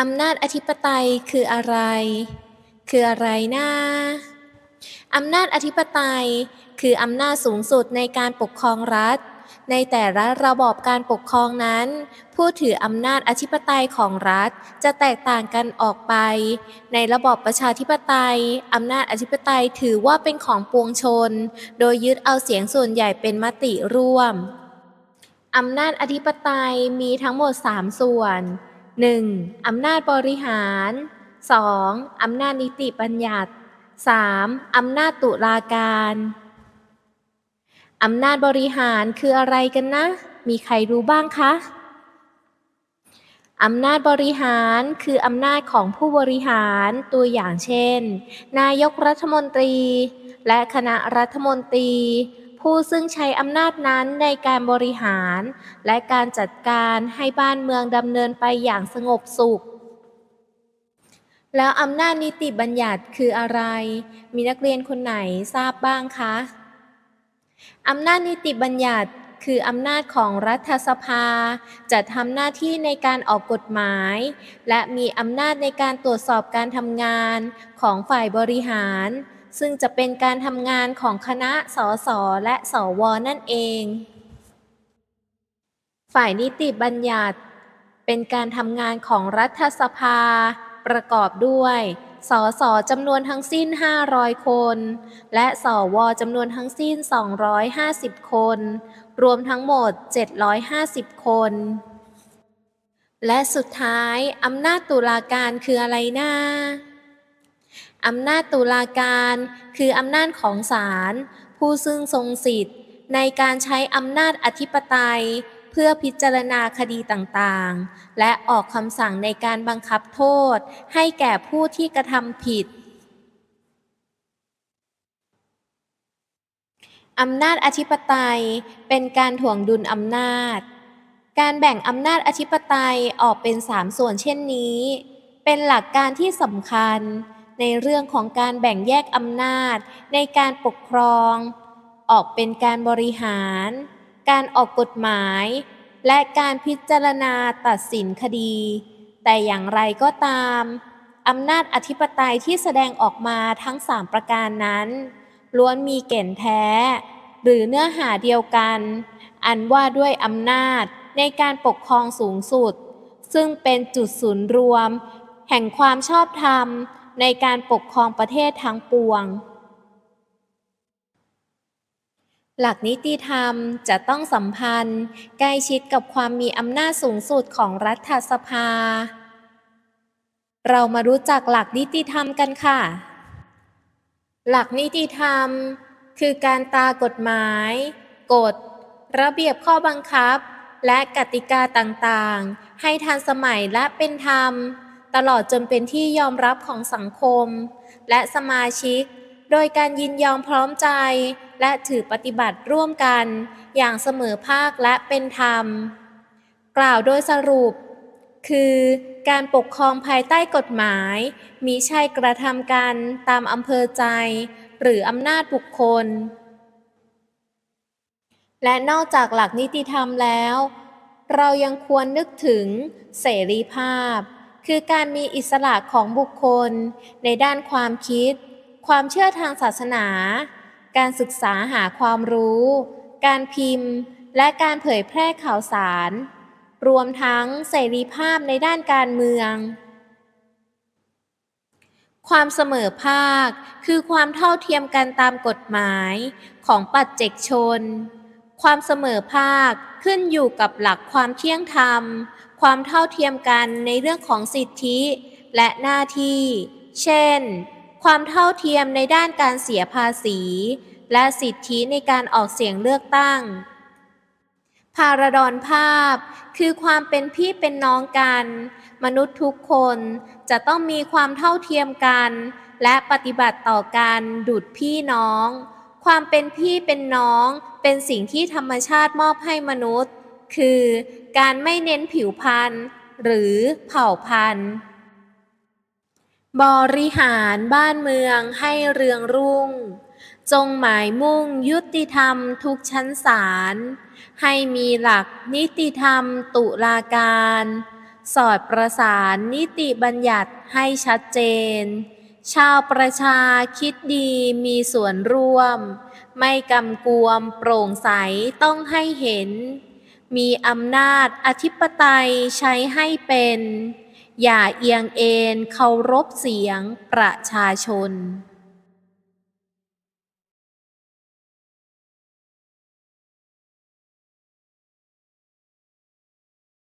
อำนาจอธิปไตยคืออะไร คืออะไรนะ อำนาจอธิปไตย คืออำนาจสูงสุดในการปกครองรัฐ ในแต่ละระบอบการปกครองนั้น ผู้ถืออำนาจอธิปไตยของรัฐจะแตกต่างกันออกไป ในระบอบประชาธิปไตย อำนาจอธิปไตยถือว่าเป็นของปวงชน โดยยึดเอาเสียงส่วนใหญ่เป็นมติร่วม อำนาจอธิปไตยมีทั้งหมด 3 ส่วน 1. อำนาจบริหาร 2. อำนาจนิติบัญญัติ 3. อำนาจตุลาการ อำนาจบริหารคืออะไรกันนะ มีใครรู้บ้างคะ อำนาจบริหารคืออำนาจของผู้บริหารตัวอย่างเช่น นายกรัฐมนตรี และคณะรัฐมนตรี ผู้ซึ่งใช้อำนาจนั้นในการบริหาร และการจัดการให้บ้านเมืองดำเนินไปอย่างสงบสุข แล้วอำนาจนิติบัญญัติคืออะไร มีนักเรียนคนไหนทราบบ้างคะ อำนาจนิติบัญญัติคืออำนาจของรัฐสภา จะทำหน้าที่ในการออกกฎหมาย และมีอำนาจในการตรวจสอบการทำงานของฝ่ายบริหาร ซึ่งจะเป็นการทำงานของคณะสสและสวนั่นเอง ฝ่ายนิติบัญญัติ เป็นการทำงานของรัฐสภา ประกอบด้วยสสจำนวนทั้งสิ้น 500 คน และสวจำนวนทั้งสิ้น 250 คน รวมทั้งหมด 750 คน และสุดท้าย อำนาจตุลาการคืออะไรนะ อำนาจตุลาการ คืออำนาจของศาลผู้ซึ่งทรงสิทธิ์ ในการใช้อำนาจอธิปไตย เพื่อพิจารณาคดีต่างๆ และออกคำสั่งในการบังคับโทษ ให้แก่ผู้ที่กระทำผิดอำนาจอธิปไตยเป็นการถ่วงดุลอำนาจ การแบ่งอำนาจอธิปไตยออกเป็นสามส่วนเช่นนี้ เป็นหลักการที่สำคัญ ในเรื่องของการแบ่งแยกอำนาจ ในการปกครอง ออกเป็นการบริหาร การออกกฎหมาย และการพิจารณาตัดสินคดี แต่อย่างไรก็ตามอำนาจอธิปไตยที่แสดงออกมาทั้งสามประการนั้น ล้วนมีแก่นแท้ หรือเนื้อหาเดียวกัน อันว่าด้วยอำนาจในการปกครองสูงสุด ซึ่งเป็นจุดศูนย์รวม แห่งความชอบธรรม ในการปกครองประเทศทั้งปวง หลักนิติธรรมจะต้องสัมพันธ์ ใกล้ชิดกับความมีอำนาจสูงสุดของรัฐสภา เรามารู้จักหลักนิติธรรมกันค่ะ หลักนิติธรรม คือการตากฎหมาย กฎ ระเบียบข้อบังคับ และกติกาต่างๆ ให้ทันสมัยและเป็นธรรม ตลอดจนเป็นที่ยอมรับของสังคม และสมาชิก โดยการยินยอมพร้อมใจ และถือปฏิบัติร่วมกัน อย่างเสมอภาคและเป็นธรรม กล่าวโดยสรุป คือการปกครองภายใต้กฎหมาย มิใช่กระทำกันตามอำเภอใจ หรืออำนาจบุคคล และนอกจากหลักนิติธรรมแล้ว เรายังควรนึกถึงเสรีภาพ คือการมีอิสระของบุคคล ในด้านความคิด ความเชื่อทางศาสนา การศึกษาหาความรู้ การพิมพ์ และการเผยแพร่ข่าวสาร รวมทั้งเสรีภาพในด้านการเมือง ความเสมอภาค คือความเท่าเทียมกันตามกฎหมายของปัจเจกชน ความเสมอภาคขึ้นอยู่กับหลักความเที่ยงธรรม ความเท่าเทียมกันในเรื่องของสิทธิและหน้าที่ เช่น ความเท่าเทียมในด้านการเสียภาษี และสิทธิในการออกเสียงเลือกตั้ง พาราดอนภาพ คือความเป็นพี่เป็นน้องกัน มนุษย์ทุกคนจะต้องมีความเท่าเทียมกัน และปฏิบัติต่อกันดุดพี่น้อง ความเป็นพี่เป็นน้องเป็นสิ่งที่ธรรมชาติมอบให้มนุษย์ คือการไม่เน้นผิวพรรณหรือเผ่าพันธุ์ บริหารบ้านเมืองให้เรืองรุ่ง จงหมายมุ่งยุติธรรมทุกชั้นศาล ให้มีหลักนิติธรรมตุลาการ สอดประสานนิติบัญญัติให้ชัดเจน ชาวประชาคิดดีมีส่วนร่วม ไม่กำกวมโปร่งใสต้องให้เห็น มีอำนาจอธิปไตยใช้ให้เป็น อย่าเอียงเอ็นเคารพเสียงประชาชน